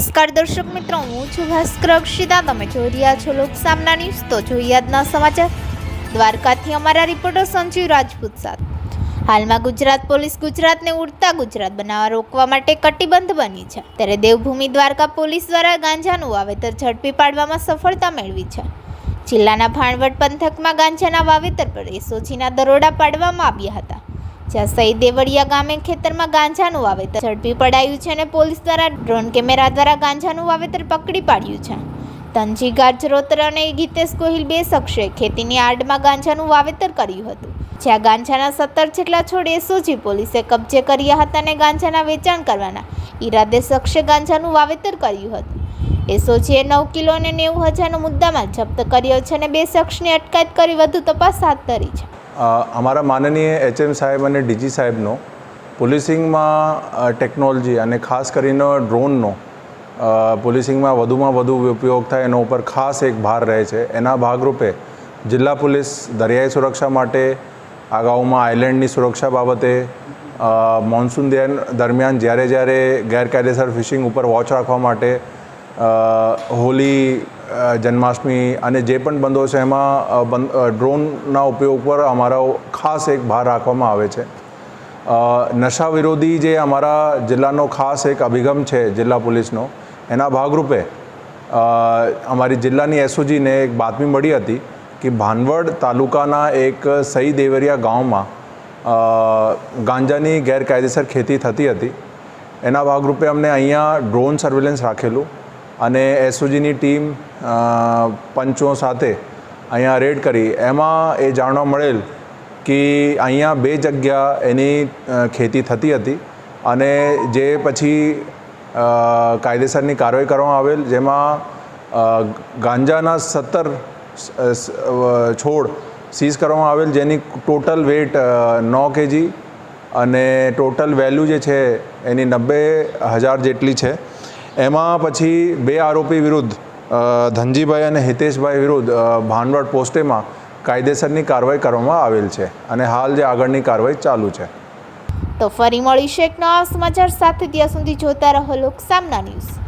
નમસ્કાર દર્શક મિત્રો, હું છું ભાસ્કર અક્ષિતા. તમે જોઈ રહ્યા છો લોકસામના ન્યૂઝ. તો જોઈએ આજના સમાચાર. દ્વારકાથી અમારા રિપોર્ટર સંજીવ રાજપૂત સાથે. હાલમાં ગુજરાત પોલીસ ગુજરાતને ઉડતા ગુજરાત બનાવવા રોકવા માટે કટિબંધ બની છે. ત્યારે દેવભૂમિ દ્વારકા પોલીસ દ્વારા ગાંજાનું વાવેતર ઝડપી પાડવામાં સફળતા મેળવી છે. જિલ્લાના ભાણવડ પંથકમાં ગાંજાના વાવેતર પર એસઓજીના દરોડા પાડવામાં આવ્યા હતા. જ્યાં સઈ દેવળિયા ગામે ખેતરમાં ગાંજાનું વાવેતર ઝડપી પડાયું છે અને પોલીસ દ્વારા ડ્રોન કેમેરા દ્વારા ગાંજાનું વાવેતર પકડી પાડ્યું છે. તનજી ગાજરોત્ર અને ગીતેશ ગોહિલ બે શખ્સે ખેતીની આડમાં ગાંજાનું વાવેતર કર્યું હતું. જ્યાં ગાંજાના સત્તર જેટલા છોડ એસઓજી પોલીસે કબજે કર્યા હતા અને ગાંજાના વેચાણ કરવાના ઈરાદે શખ્સે ગાંજાનું વાવેતર કર્યું હતું. એસઓજીએ નવ કિલો અને નેવું હજારનો મુદ્દામાલ જપ્ત કર્યો છે અને બે શખ્સની અટકાયત કરી વધુ તપાસ હાથ ધરી છે. અમારા માનનીય એચએમ સાહેબ અને ડીજી સાહેબનો પોલીસિંગમાં ટેકનોલોજી અને ખાસ કરીને ડ્રોનનો પોલીસિંગમાં વધુમાં વધુ ઉપયોગ થાય એના ઉપર ખાસ એક ભાર રહે છે. એના ભાગરૂપે જિલ્લા પોલીસ દરિયાઈ સુરક્ષા માટે, અગાઉમાં આઇલેન્ડની સુરક્ષા બાબતે મોન્સૂન દરમિયાન- જ્યારે જ્યારે ગેરકાયદેસર ફિશિંગ ઉપર વોચ રાખવા માટે હોલી જન્માષ્ટમી અને જે પણ બંધો છે એમાં ડ્રોનના ઉપયોગ પર અમારો ખાસ એક ભાર રાખવામાં આવે છે. નશા વિરોધી જે અમારા જિલ્લાનો ખાસ એક અભિગમ છે જિલ્લા પોલીસનો, એના ભાગરૂપે અમારી જિલ્લાની એસઓજીને એક બાતમી મળી હતી કે ભાનવડ તાલુકાના એક સઈ દેવરિયા ગામમાં ગાંજાની ગેરકાયદેસર ખેતી થતી હતી. એના ભાગરૂપે અમને અહીંયા ડ્રોન સર્વેલન્સ રાખેલું અને એસઓજીની ટીમ પંચો સાથે અહીંયા રેડ કરી. એમાં એ જાણવા મળેલ કે અહીંયા બે જગ્યા એની ખેતી થતી હતી અને જે પછી કાયદેસરની કાર્યવાહી કરવામાં આવેલ, જેમાં ગાંજાના સત્તર છોડ સીઝ કરવામાં આવેલ, જેની ટોટલ વેટ નવ કેજી અને ટોટલ વેલ્યુ જે છે એની નબ્બે હજાર જેટલી છે. એમાં પછી બે આરોપી વિરુદ્ધ ધનજીભાઈ અને હિતેશભાઈ વિરુદ્ધ ભાનવડ પોસ્ટેમાં કાયદેસરની કાર્યવાહી કરવામાં આવેલ છે અને હાલ જે આગળની કાર્યવાહી ચાલુ છે. તો ફરી મળીશું એક નવા સમાચાર સાથે. ત્યાં સુધી જોતા રહો લોકસામના ન્યૂઝ.